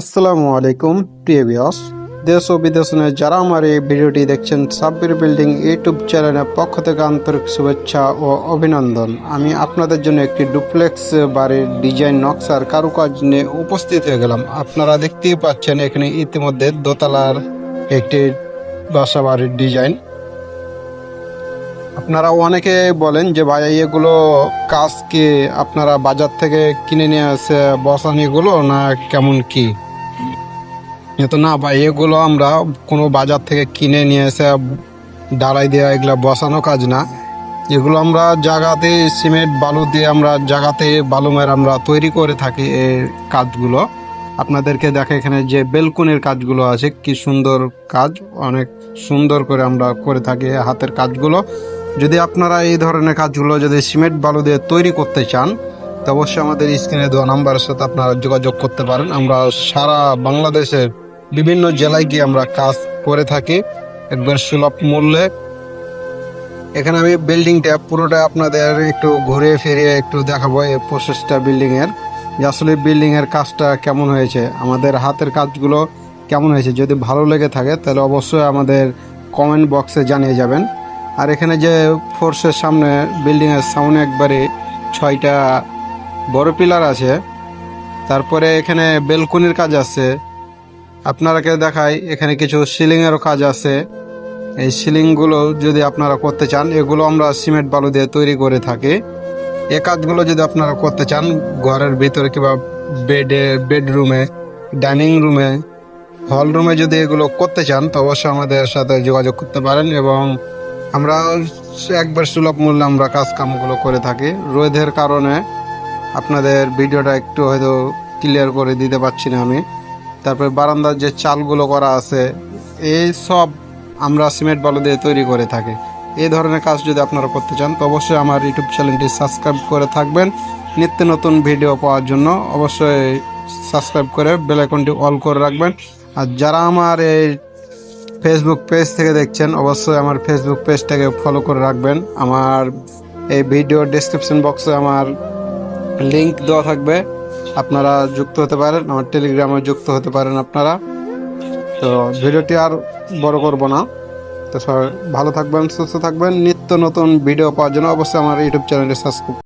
আসসালামু আলাইকুম, প্রিয় বিয়স দেশ ও বিদেশে যারা আমার এই ভিডিওটি দেখছেন, সাব্বির বিল্ডিং ইউটিউব চ্যানেলের পক্ষ থেকে আন্তরিক শুভেচ্ছা ও অভিনন্দন। আমি আপনাদের জন্য একটি ডুপ্লেক্স বাড়ির ডিজাইন নকশার কারুকাজ নিয়ে উপস্থিত হয়ে গেলাম। আপনারা দেখতেই পাচ্ছেন, এখানে ইতিমধ্যে দোতলার একটি বাসা বাড়ির ডিজাইন। আপনারা অনেকে বলেন যে ভাই, এগুলো কাজ কি আপনারা বাজার থেকে কিনে নিয়ে আসে বসান এগুলো না কেমন কি? তো না ভাই, এগুলো আমরা কোনো বাজার থেকে কিনে নিয়ে এসে ডালাই দেওয়া এগুলো বসানো কাজ না। এগুলো আমরা জায়গাতে সিমেন্ট, বালু দিয়ে আমরা জায়গাতে বালুমের আমরা তৈরি করে থাকি এই কাজগুলো। আপনাদেরকে দেখে এখানে যে বেলকুনির কাজগুলো আছে, কি সুন্দর কাজ, অনেক সুন্দর করে আমরা করে থাকি হাতের কাজগুলো। যদি আপনারা এই ধরনের কাজগুলো যদি সিমেন্ট বালু দিয়ে তৈরি করতে চান, তো অবশ্যই আমাদের স্ক্রিনে দেওয়া নাম্বারের সাথে আপনারা যোগাযোগ করতে পারেন। আমরা সারা বাংলাদেশের বিভিন্ন জেলায় গিয়ে আমরা কাজ করে থাকি। একবার সুলভ মূল্যে। এখানে আমি বিল্ডিংটা পুরোটা আপনাদের একটু ঘুরে ফিরিয়ে একটু দেখাবো এই প্রসেসটা বিল্ডিংয়ের। যে আসলে বিল্ডিংয়ের কাজটা কেমন হয়েছে, আমাদের হাতের কাজগুলো কেমন হয়েছে, যদি ভালো লেগে থাকে তাহলে অবশ্যই আমাদের কমেন্ট বক্সে জানিয়ে যাবেন। আর এখানে যে ফোর্সের সামনে বিল্ডিং এর সামনে একবারে ছয়টা বড় পিলার আছে। তারপরে এখানে বেলকনির কাজ আছে। আপনারাকে দেখাই, এখানে কিছু সিলিং এরও কাজ আছে। এই সিলিংগুলো যদি আপনারা করতে চান, এগুলো আমরা সিমেন্ট বালু দিয়ে তৈরি করে থাকি। এ কাজগুলো যদি আপনারা করতে চান, ঘরের ভিতরে কিংবা বেডে, বেডরুমে, ডাইনিং রুমে, হল রুমে যদি এগুলো করতে চান, তো অবশ্যই আমাদের সাথে যোগাযোগ করতে পারেন এবং আমরা একবার সুলভ মূল্যে আমরা কাজ কামগুলো করে থাকি। রোদের কারণে আপনাদের ভিডিওটা একটু হয়তো ক্লিয়ার করে দিতে পারছি না আমি। তারপরে বারান্দার যে চালগুলো করা আছে, এই সব আমরা সিমেন্ট বালু দিয়ে তৈরি করে থাকি। এই ধরনের কাজ যদি আপনারা করতে চান, তো অবশ্যই আমার ইউটিউব চ্যানেলটি সাবস্ক্রাইব করে থাকবেন। নিত্য নতুন ভিডিও পাওয়ার জন্য অবশ্যই সাবস্ক্রাইব করে বেল আইকনটি অল করে রাখবেন। আর যারা আমার এই ফেসবুক পেজ থেকে দেখছেন, অবশ্যই আমার ফেসবুক পেজটাকে ফলো করে রাখবেন। আমার এই ভিডিও ডিসক্রিপশন বক্সে আমার লিংক দেওয়া থাকবে। আপনারা যুক্ত হতে পারেন, আমার টেলিগ্রামে যুক্ত হতে পারেন আপনারা। তো ভিডিওটি আর বড় করব না। তো সবাই ভালো থাকবেন, সুস্থ থাকবেন। নিত্য নতুন ভিডিও পাওয়ার জন্য অবশ্যই আমার ইউটিউব চ্যানেলটি সাবস্ক্রাইব